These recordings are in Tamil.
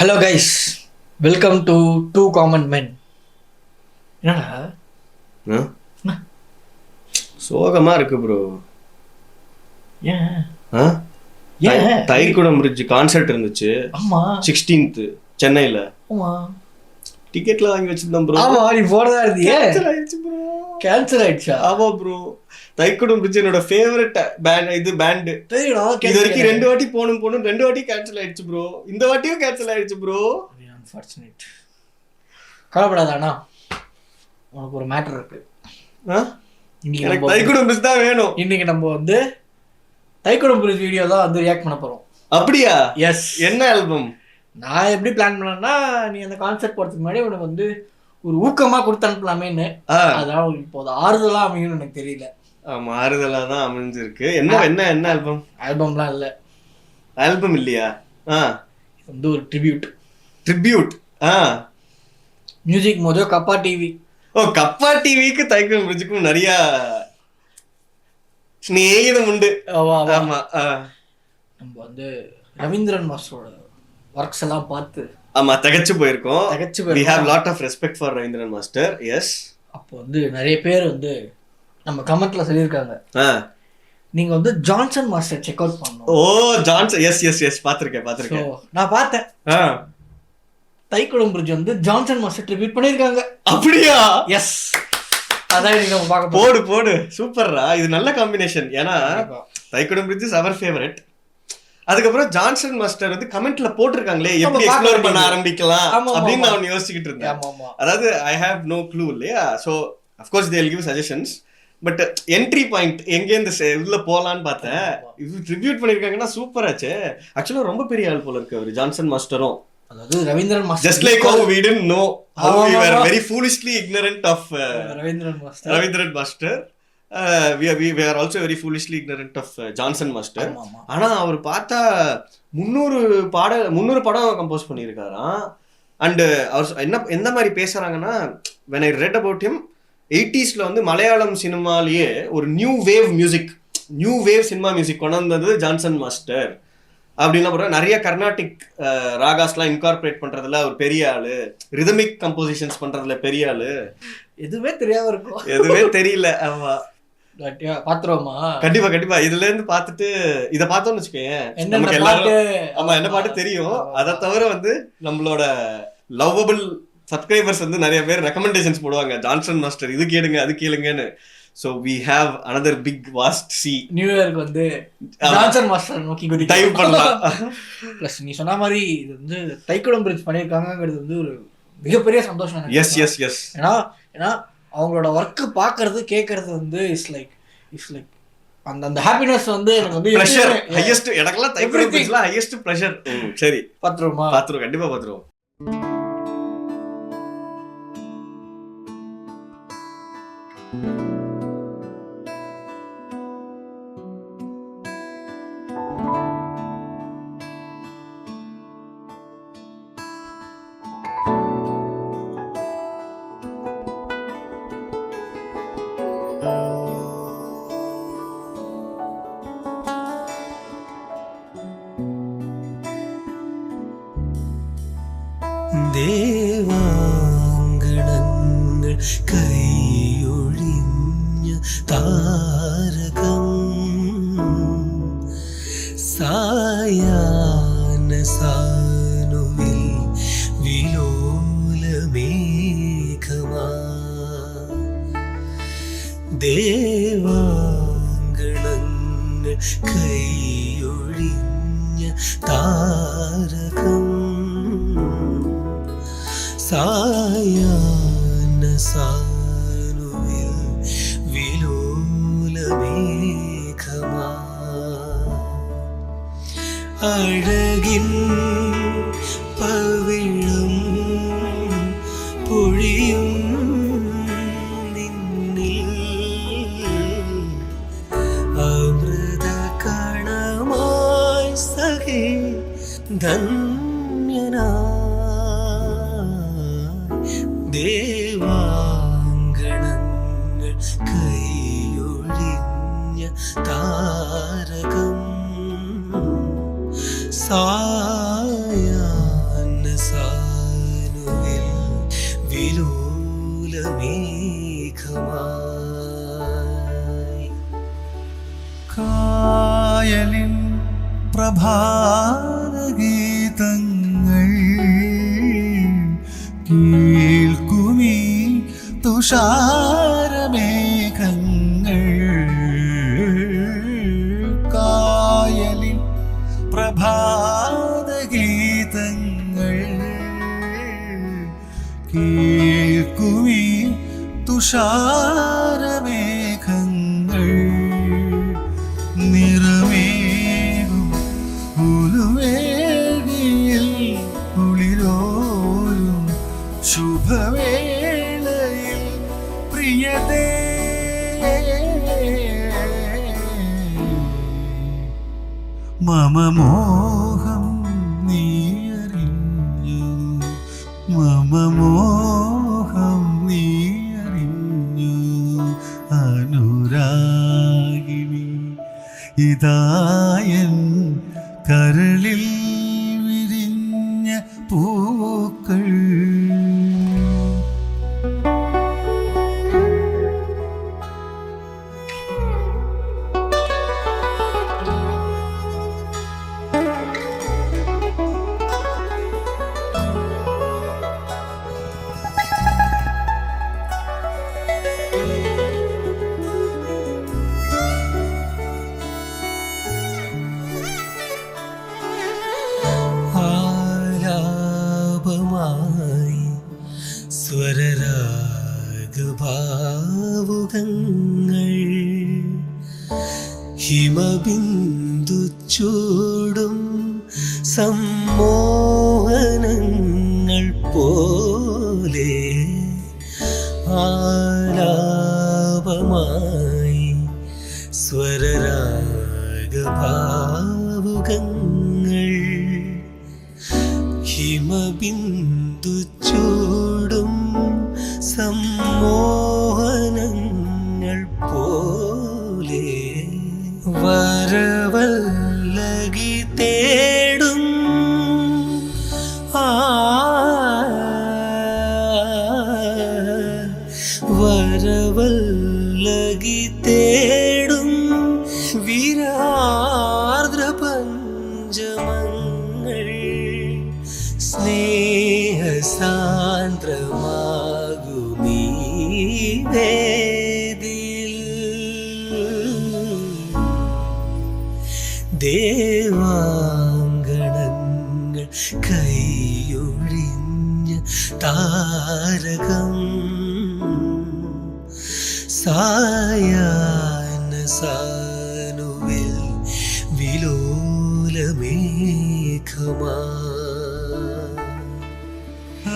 Hello guys welcome to to common men என்னடா? சோகமா இருக்கு ப்ரோ ஏன்? தைக்குடம் பிரிட்ஜ் கான்சர்ட் இருந்துச்சு. ஆமா. சிக்ஸ்டீன்த் சென்னையில. ஆமா. டிக்கெட்ல வாங்கி வச்சிருந்தேன் ப்ரோ ஆமா நீ போறதா இருந்தியே. ப்ரோ கேன்சல் ஆயிடுச்சா? ஆமா ப்ரோ தைக்குடம் பிரிட்ஜ் என்னோட ஃபேவரட் பேண்ட் இது பேண்ட் தெரியுடா இது வரைக்கும் ரெண்டு வாட்டி போகணும் போகணும் ரெண்டு வாட்டி கேன்சல் ஆயிடுச்சு ப்ரோ இந்த வாட்டியும் கேன்சல் ஆயிடுச்சு ப்ரோ அன்ஃபார்ச்சுனேட் கவலைப்படாத அண்ணா உனக்கு ஒரு மேட்டர் இருக்கு. எனக்கு தைக்குடம் பிரிட்ஜ் தான் வேணும். இன்னைக்கு நம்ம வந்து தைக்குடம் புரிஸ் வீடியோ தான் வந்து ரியாக்ட் பண்ண போறோம். அப்படியா? எஸ் என்ன ஆல்பம் நான் எப்படி பிளான் பண்ணேன்னா நீ அந்த கான்செப்ட் போறதுக்கு முன்னாடி உனக்கு வந்து ஒரு ஊக்கமா கொடுத்து அனுப்பலாமேன்னு அதான் உனக்கு இப்போ ஆறுதலா அமையும்னு எனக்கு தெரியல. மாறுதலா தான் அமைஞ்சிருக்கு. என்ன என்ன என்ன ஆல்பம் ஆல்பம்லாம் இல்ல. ஆல்பம் இல்லையா? ஆ. வந்து ஒரு ட்ரிபியூட் ட்ரிபியூட் ஆ. மியூசிக் மோஜோ கப்பா டிவி ஓ கப்பா டிவிக்கு தைக்குடம் பிரிட்ஜுக்கும் நிறைய ஸ்நேகிதம் உண்டு. ஆமா ஆ. நம்ம வந்து ரவீந்திரன் மாஸ்டரோட ஒர்க்ஸ் எல்லாம் பார்த்து ஆமா தகச்சு போயிருக்கோம். தகச்சு we. Have lot of respect for Raveendran master yes அப்போ வந்து நிறைய பேர் வந்து நம்ம கமெண்ட்ல சொல்லியிருக்காங்க. நீங்க வந்து ஜான்சன் மாஸ்டர் செக் அவுட் பண்ணணும். Oh Johnson yes yes yes பாத்திருக்கேன் பாத்திருக்கேன் நான் பார்த்தேன். ஆ. தைக்குடம் பிரிட்ஜ் வந்து ஜான்சன் மாஸ்டர் ட்ரிபியூட் பண்ணியிருக்காங்க. அப்படியா? எஸ் அதான் நம்ம பார்க்க போடு போடு. சூப்பர்ரா இது நல்ல காம்பினேஷன் ஏன்னா போறோம் Thaikkudam bridge is our favourite அதுக்கப்புறம் ஜான்சன் மாஸ்டர் வந்து கமெண்ட்ல போட்டிருக்காங்களே எப்படி எக்ஸ்ப்ளோர் பண்ண. ஆரம்பிக்கலாம் அப்படின்னு. நான் யோசிச்சுக்கிட்டு இருந்தேன். அதாவது ஐ ஹேவ் நோ க்ளூ இல்லையா? So of course they'll give suggestions but entry point எங்கேருந்து உள்ள போலான்னு பார்த்தேன். இது ட்ரிபியூட் பண்ணிருக்காங்கன்னா சூப்பராச்சே ஆக்சுவலா ரொம்ப பெரிய ஆள் போல இருக்கு அவர் ஜான்சன் மாஸ்டரும். அதாவது Raveendran master. Just like how we didn't know how we were. Very foolishly ignorant of Raveendran master. Raveendran master. We we we are also very foolishly ignorant of Johnson master ஆமா ஆமா. ஆனா அவர் பார்த்தா முந்நூறு பாட முந்நூறு படம் கம்போஸ் பண்ணியிருக்காராம் அண்டு அவர் சொ- என்ன எந்த மாதிரி பேசுறாங்கன்னா when I read about him எயிட்டிஸ்ல வந்து மலையாளம் சினிமாலேயே ஒரு new wave music new wave cinema music கொண்டு வந்தது ஜான்சன் மாஸ்டர் அப்படின்லாம் போற நிறைய கர்நாடிக் ராகாஸ்லாம் இன்கார்பரேட் பண்றதுல ஒரு பெரிய ஆளு. ரிதமிக் கம்போசிஷன்ஸ் பண்றதுல பெரிய ஆளு. எதுவுமே தெரியாம இருக்கும். எதுவுமே தெரியல. ஆமா. கட்டியா பாத்துருவோமா? கண்டிப்பா கண்டிப்பா. இதுல இருந்து பார்த்துட்டு இத பார்த்தோம்னு வச்சுக்கோயேன் என்னென்ன நமக்கு எல்லாரும் ஆமா என்ன பாட்டு தெரியும்? அதை தவிர வந்து நம்மளோட லவ்வபிள் சப்ஸ்கிரைபர்ஸ் வந்து நிறைய பேர் ரெக்கமெண்டேஷன்ஸ் போடுவாங்க. ஜான்சன் மாஸ்டர் இது கேளுங்க அது கேளுங்கன்னு. So we have another big vast sea new இயருக்கு வந்து. ஜான்சன் மாஸ்டர் நோக்கி குதி டைப் பண்ணலாம். ப்ளஸ் நீ சொன்ன மாதிரி இது வந்து தைக்குடம் பிரிட்ஜ் பண்ணியிருக்காங்கங்கிறது வந்து ஒரு மிகப்பெரிய சந்தோஷம். எஸ் எஸ் எஸ் ஏன்னா ஏன்னா அவங்களோட ஒர்க்கு பார்க்கறது கேட்கறது வந்து இஸ் லைக் இஸ் லைக் அந்த அந்த ஹாப்பினஸ் வந்து எனக்கு வந்து ப்ரெஷர் ஹையஸ்ட் எனக்கெல்லாம். தைப்படம் ஹையஸ்ட் ப்ரெஷர் சரி. பாத்துருவோமா? பாத்துருவோம். கண்டிப்பா பாத்துருவோம். കേൾക്കുമീ തുഷാരമേഘങ്ങൾ. നിറമേകും ഉലുവേടിയിൽ കുളിരോരും ശുഭവേളയിൽ പ്രിയതേ. മമ മോഹം നീ അറിഞ്ഞു മമ കൈയൊഴിഞ്ഞ താരകം. സായാന സാനുവിൽ വിലോലമേഘമാ.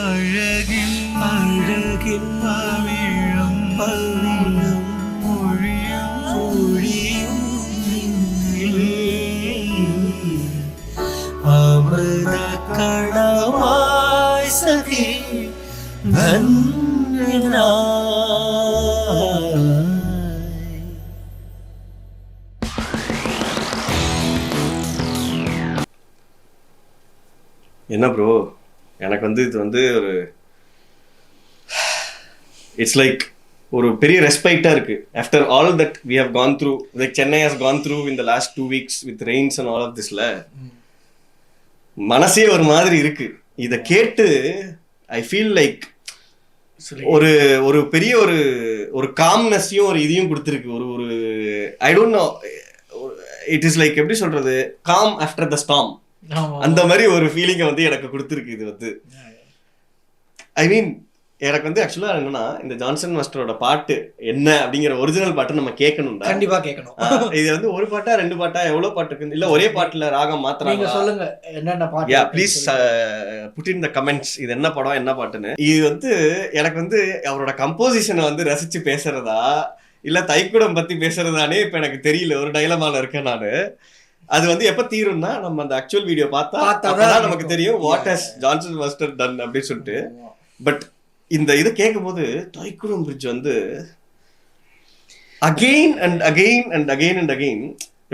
അഴകിൽ അഴകിൽ പവിഴം പവിഴം മൊഴിയും മൊഴിയും അമൃത കടമ என்ன ப்ரோ எனக்கு வந்து இது வந்து ஒரு இட்ஸ் லைக் ஒரு பெரிய ரெஸ்பெக்டாக இருக்கு. After all that we have gone through like Chennai has gone through in the last two weeks with rains and all of திஸ்ல மனசே ஒரு மாதிரி இருக்கு. இதை கேட்டு ஐ ஃபீல் லைக் ஒரு ஒரு பெரிய ஒரு ஒரு காம்னஸையும் ஒரு இதையும் கொடுத்துருக்கு. ஒரு ஒரு I don't know it is like எப்படி சொல்றது? Calm after the storm. அந்த மாதிரி ஒரு ஃபீலிங்கை வந்து எனக்கு கொடுத்துருக்கு இது வந்து. ஐ மீன் எனக்கு வந்து ஆக்சுவலா என்னன்னா இந்த ஜான்சன் மாஸ்டரோட பாட்டு என்ன அப்படிங்கிற ஒரிஜினல் பாட்டு நம்ம கேட்கணும்டா. கண்டிப்பா கேட்கணும். இது வந்து ஒரு பாட்டா ரெண்டு பாட்டா எவ்வளவு பாட்டு இருக்கு? இல்ல ஒரே பாட்டுல ராகம் நீங்க மாத்திராங்க சொல்லுங்க என்னென்ன பாட்டு yeah please. Put in the comments இது என்ன படம் என்ன பாட்டுன்னு. இது வந்து எனக்கு வந்து அவரோட கம்போசிஷனை வந்து ரசிச்சு பேசுறதா இல்ல தைக்குடம் பத்தி பேசுறதானே இப்ப எனக்கு தெரியல. ஒரு டைலமால இருக்கேன் நானு. அது வந்து எப்ப தீரும்னா நம்ம அந்த ஆக்சுவல் வீடியோ பார்த்தா நமக்கு. தெரியும் what. Has Johnson master done அப்படின்னு சொல்லிட்டு. பட் இந்த இது கேட்கும்போது தைக்குடம் பிரிட்ஜ் வந்து again and again and again and again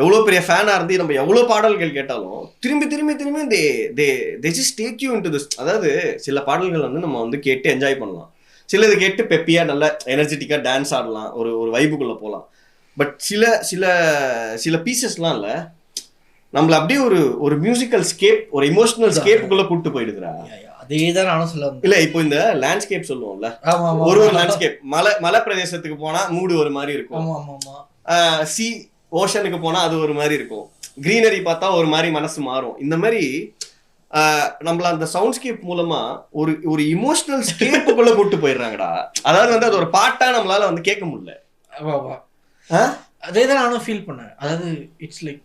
எவ்வளோ பெரிய ஃபேனாக இருந்து நம்ம எவ்வளோ பாடல்கள் கேட்டாலும் திரும்பி திரும்பி திரும்பி they they they just take you into this அதாவது சில பாடல்கள் வந்து நம்ம வந்து கேட்டு என்ஜாய் பண்ணலாம். சிலது கேட்டு பெப்பியாக நல்ல எனர்ஜெட்டிக்காக டான்ஸ் ஆடலாம். ஒரு ஒரு வைபுக்குள்ளே போகலாம் பட் சில சில சில பீசஸ்லாம் இல்லை. நம்மள அப்படியே ஒரு ஒரு மியூசிக்கல் ஸ்கேப் ஒரு இமோஷனல் ஸ்கேப்புக்குள்ள கூட்டு போயிடுதுடா. அதே தான் நானும் சொல்ல இல்ல இப்போ இந்த லேண்ட்ஸ்கேப் சொல்லுவோம்ல. ஒரு ஒரு லேண்ட்ஸ்கேப் மலை மலை பிரதேசத்துக்கு போனா மூடு ஒரு மாதிரி இருக்கும். ஆமா ஆமா ஆமா. சி ஓஷனுக்கு போனா அது ஒரு மாதிரி இருக்கும். கிரீனரி பார்த்தா ஒரு மாதிரி மனசு மாறும். இந்த மாதிரி நம்மள அந்த சவுண்ட்ஸ்கேப் மூலமா ஒரு ஒரு இமோஷனல் ஸ்கேப்புக்குள்ள கூட்டு போயிடுறாங்கடா. அதாவது வந்து அது ஒரு பாட்டா நம்மளால வந்து கேட்க முடியல? அதே தான் நானும் ஃபீல் பண்ணேன். அதாவது இட்ஸ் லைக்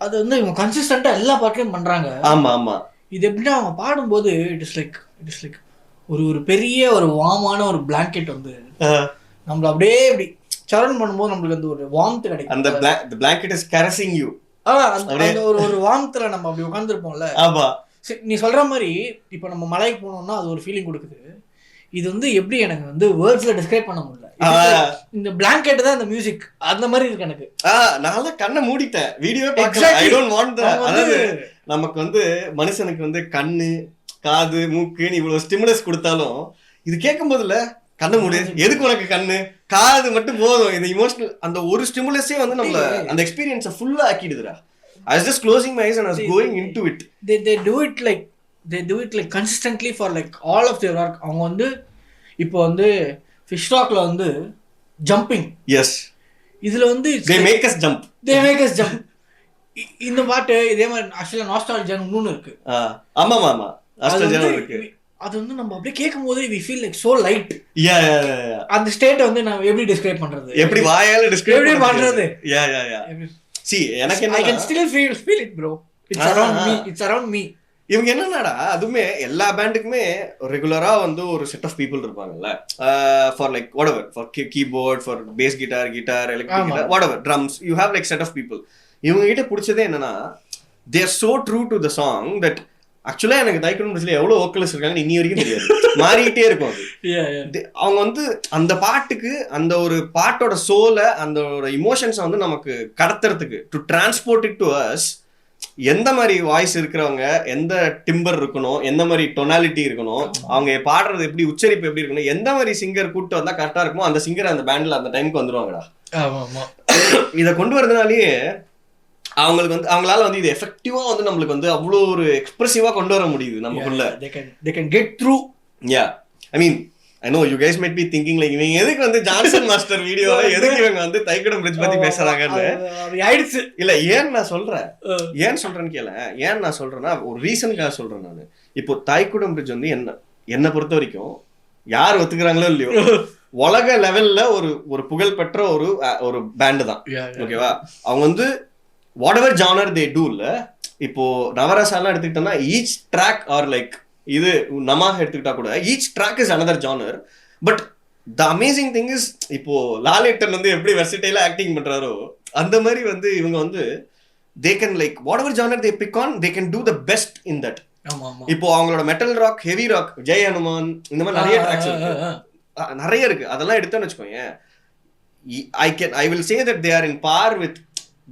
அது வந்து இவங்க கன்சிஸ்டண்டா எல்லா பாட்டையும் பண்றாங்க. ஆமா ஆமா. இது எப்படின்னா அவங்க பாடும்போது it is like it is like ஒரு ஒரு பெரிய ஒரு வாமான ஒரு blanket வந்து நம்மள அப்படியே இப்படி சரண் பண்ணும்போது நம்மளுக்கு அந்த ஒரு வார்ம்த் கிடைக்கும். அந்த பிளாங்கெட் இஸ் கரசிங் யூ அந்த ஒரு ஒரு வார்ம்த்ல நம்ம அப்படி உட்காந்துருப்போம்ல ஆமா. நீ சொல்ற மாதிரி இப்போ நம்ம மலைக்கு போனோம்னா அது ஒரு ஃபீலிங் கொடுக்குது. இது வந்து எப்படி எனக்கு வந்து வேர்ட்ஸ்ல டிஸ்கிரைப் பண்ண முடியல. இந்த பிளாங்கெட் தான் இந்த மியூசிக் அந்த மாதிரி இருக்கு எனக்கு. நான் தான் கண்ணை மூடிட்டேன். Exactly. ஐ டோன்ட் வாண்ட் அதாவது நமக்கு வந்து மனுஷனுக்கு வந்து கண்ணு காது மூக்குன்னு இவ்வளவு ஸ்டிமுலஸ் கொடுத்தாலும் இது கேட்கும் போதுல கண்ணு மூடு. எதுக்கு உனக்கு கண்ணு? காது மட்டும் போதும். இந்த இமோஷனல் அந்த ஒரு ஸ்டிமுலஸே வந்து நம்மள அந்த எக்ஸ்பீரியன்ஸை ஃபுல்லா ஆக்கிடுதுடா. I just closing my eyes and I was going into it. They they do it like they do it like consistently for like all of their work அவங்க வந்து இப்போ வந்து ஃபிஷ் ராக்ல வந்து ஜம்பிங் எஸ் இதுல வந்து they make us jump. They make us jump இந்த பாட்டு இதே மாதிரி ஆக்சுவலாக நாஸ்டாலஜியான்னு இன்னொன்று இருக்கு. ஆமா ஆமா இருக்கு. அது வந்து நம்ம அப்படியே கேட்கும் போது we feel like so light அந்த ஸ்டேட்டை வந்து நான் எப்படி டிஸ்கிரைப் பண்றது? எப்படி வாயால டிஸ்கிரைப் எப்படி பண்றது? யா யா யா சி எனக்கு ஐ கேன் என்ன still feel feel it bro it's around. Me it's around me இவங்க என்னன்னாடா அதுவுமே எல்லா பேண்டுக்குமே ரெகுலரா வந்து ஒரு செட் ஆஃப் பீப்புள் இருப்பாங்கல்ல. For like whatever for keyboard for bass guitar guitar electric. Guitar whatever drums you have like set of people இவங்க கிட்ட பிடிச்சதே என்னன்னா they're so true to the song that ஆக்சுவலா எனக்கு தைக்கணும் முடிச்சல எவ்வளவு ஓக்கலஸ் இருக்காங்கன்னு இன்னி வரைக்கும் தெரியாது. மாறிக்கிட்டே இருக்கும் அது. அவங்க வந்து அந்த பாட்டுக்கு அந்த ஒரு பாட்டோட சோலை அந்த ஒரு இமோஷன்ஸை வந்து நமக்கு கடத்துறதுக்கு to transport it to us எந்த மாதிரி வாய்ஸ் இருக்கிறவங்க எந்த டிம்பர் இருக்கணும் எந்த மாதிரி டொனாலிட்டி இருக்கணும் அவங்க பாடுறது எப்படி உச்சரிப்பு எப்படி இருக்கணும் எந்த மாதிரி சிங்கர் கூட்டு வந்தா கரெக்டா இருக்குமோ அந்த சிங்கர் அந்த பேண்ட்ல அந்த டைமுக்கு வந்துருவாங்கடா. ஆமா ஆமா. இதை கொண்டு வரதுனாலயே அவங்களுக்கு வந்து அவங்களால வந்து இது எஃபெக்டிவா வந்து நம்மளுக்கு வந்து அவ்வளோ ஒரு எக்ஸ்பிரசிவா கொண்டு வர முடியுது நமக்குள்ள. They can get through yeah I mean I know you guys might be thinking like இவங்க எதுக்கு வந்து ஜான்சன் மாஸ்டர் வீடியோல எதுக்கு இவங்க வந்து தைக்கடம் பிரிட்ஜ் பத்தி பேசுறாங்கன்னு? ஆயிடுச்சு. இல்ல ஏன் நான் சொல்றேன்? ஏன் சொல்றேன்னு கேள. ஏன் நான் சொல்றேன்னா ஒரு ரீசனுக்காக சொல்றேன் நான். இப்போ தாய்க்குடம் பிரிட்ஜ் வந்து என்ன என்னை பொறுத்த வரைக்கும் யார் ஒத்துக்கிறாங்களோ இல்லையோ உலக லெவல்ல ஒரு ஒரு புகழ்பெற்ற ஒரு ஒரு பேண்டு தான். ஓகேவா அவங்க வந்து whatever genre they do இல்ல இப்போ நவரசாலாம் எடுத்துக்கிட்டோம்னா ஈச் ட்ராக் ஆர் லைக் இது நமாக எடுத்துக்கிட்டா கூட each track is another genre but the amazing thing is இப்போ லாலேட்டன் வந்து எப்படி வெர்சிட்டைல ஆக்டிங் பண்றாரோ அந்த மாதிரி வந்து இவங்க வந்து they can like whatever genre they pick on they can do the best in that இப்போ அவங்களோட metal rock heavy rock Jai Hanuman இந்த மாதிரி நிறைய ட்ராக்ஸ் இருக்கு. நிறைய இருக்கு. அதெல்லாம் எடுத்தோன்னு வச்சுக்கோங்க I can I will say that they are in par with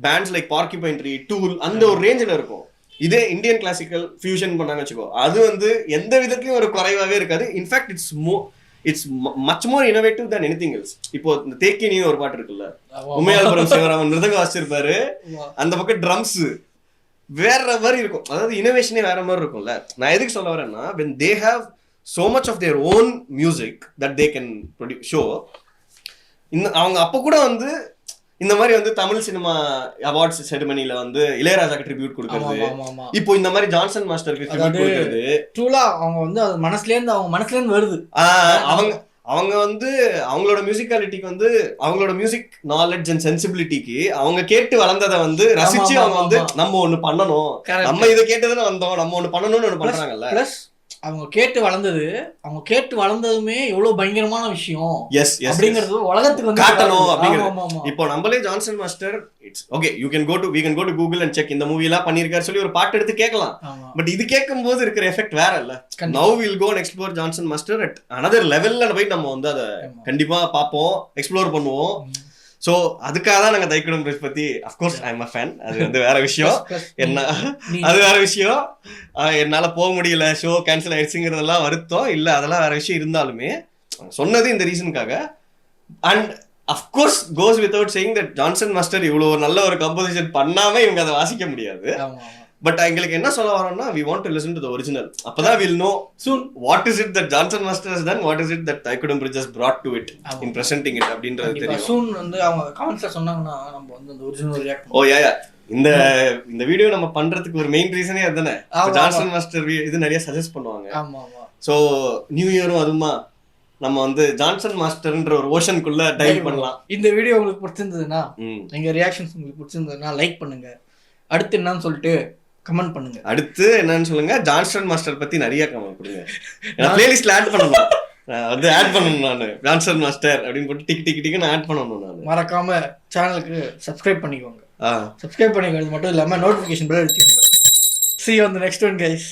bands like Porcupine Tree Tool அந்த ஒரு ரேஞ்சில் இருக்கும். இதே இந்தியன் கிளாசிக்கல் ஃபியூஷன் பண்ணாங்க வச்சுக்கோ அது வந்து எந்த விதத்துலயும் ஒரு குறைவாவே இருக்காது. In fact it's more it's much more innovative than anything else. இப்போ இந்த தேக்கினின்னு ஒரு பாட்டு இருக்குல்ல உமையால்புரம் சிவராமன் மிருதங்க வாசிச்சிருப்பாரு. அந்த பக்கம் ட்ரம்ஸ் வேற மாதிரி இருக்கும். அதாவது இனோவேஷனே வேற மாதிரி இருக்கும்ல. நான் எதுக்கு சொல்ல வரேன்னா when they have so much of their own music that they can produce show இந்த அவங்க அப்ப கூட வந்து இந்த மாதிரி வந்து தமிழ் சினிமா அவார்ட்ஸ் செரிமனில வந்து இளையராஜாக்கு ட்ரிபியூட் கொடுக்கறது. இப்போ இந்த மாதிரி ஜான்சன் மாஸ்டருக்கு ட்ரிபியூட் கொடுக்கறது. ட்ரூலா அவங்க வந்து அது மனசுல இருந்து அவங்க மனசுல இருந்து வருது அவங்க அவங்க வந்து அவங்களோட மியூசிக்காலிட்டிக்கு வந்து அவங்களோட மியூசிக் நாலேஜ் அண்ட் சென்சிபிலிட்டிக்கு அவங்க கேட்டு வளர்ந்ததை வந்து ரசிச்சு அவங்க வந்து. நம்ம ஒண்ணு பண்ணணும். நம்ம இதை கேட்டுதானே வந்தோம். நம்ம ஒண்ணு பண்ணணும்னு ஒண்ணு பண்றாங்கல்ல. அவங்க கேட்டு வளர்ந்தது அவங்க கேட்டு வளர்ந்ததுமே எவ்வளவு பயங்கரமான விஷயம் எஸ் எஸ் அப்படிங்கிறது உலகத்துக்கு வந்து காட்டணும் அப்படிங்கிறது. இப்போ நம்மளே Johnson master it's okay you can go to we can go to Google and check இந்த மூவி எல்லாம் பண்ணிருக்காரு சொல்லி ஒரு பாட்டு எடுத்து கேட்கலாம். பட் இது கேட்கும் போது இருக்கிற எஃபெக்ட் வேற இல்ல. Now will go and explore Johnson master at another லெவல்ல போய் நம்ம வந்து அதை. கண்டிப்பா பார்ப்போம் எக்ஸ்ப்ளோர் பண்ணுவோம் சோ அதுக்காக தான் நாங்க தைக்கணும் பிரிட்ஜ் பத்தி. Of course I am a fan அது வந்து வேற விஷயம். என்ன? அது வேற விஷயம். என்னால போக முடியல. ஷோ கேன்சல் ஆயிடுச்சுங்கிறதெல்லாம் வருத்தம். இல்ல அதெல்லாம் வேற விஷயம் இருந்தாலுமே சொன்னது இந்த ரீசனுக்காக and of course goes without saying that Johnson master இவ்வளோ நல்ல ஒரு கம்போசிஷன் பண்ணாம இவங்க அதை வாசிக்க முடியாது. பட் எங்களுக்கு என்ன சொல்ல வரோம்னா we want to listen to the original அப்பதான் will know soon what is it that Johnson master has done what is it that Thaikkudam Bridges brought to it. In presenting it அப்படின்றது தெரியும். சூன் வந்து அவங்க கமெண்ட்ஸ்ல சொன்னாங்கன்னா நம்ம வந்து அந்த ஒரிஜினல் ரியாக்ட் ஓ யா இந்த இந்த வீடியோ நம்ம பண்றதுக்கு ஒரு மெயின் ரீசனே அதுதானே? ஜான்சன் மாஸ்டர் இது நிறைய சஜஸ்ட் பண்ணுவாங்க. ஆமா ஆமா. ஸோ நியூ இயரும் அதுமா நம்ம வந்து ஜான்சன் மாஸ்டர்ன்ற ஒரு ஓஷனுக்குள்ள டைவ் பண்ணலாம். இந்த வீடியோ உங்களுக்கு பிடிச்சிருந்ததுன்னா. எங்க ரியாக்ஷன்ஸ் உங்களுக்கு பிடிச்சிருந்ததுன்னா லைக் பண்ணுங்க. அடுத்து என்னன்னு சொல்லிட்டு கமெண்ட் பண்ணுங்க. அடுத்து என்னன்னு சொல்லுங்க ஜான்சன் மாஸ்டர் பத்தி நிறைய கமெண்ட் கொடுங்க. நான் பிளேலிஸ்ட்ல ஆட் பண்ணணும். வந்து ஆட் பண்ணணும் நான். ஜான்சன் மாஸ்டர் அப்படின்னு போட்டு டிக் டிக் டிக் ஆட் பண்ணணும் நான். மறக்காம சேனலுக்கு சப்ஸ்கிரைப் பண்ணிக்கோங்க. சப்ஸ்கிரைப் பண்ணிக்கிறது மட்டும் இல்லாம நோட்டிஃபிகேஷன் பெல் அடிச்சுக்கோங்க you on the next one guys.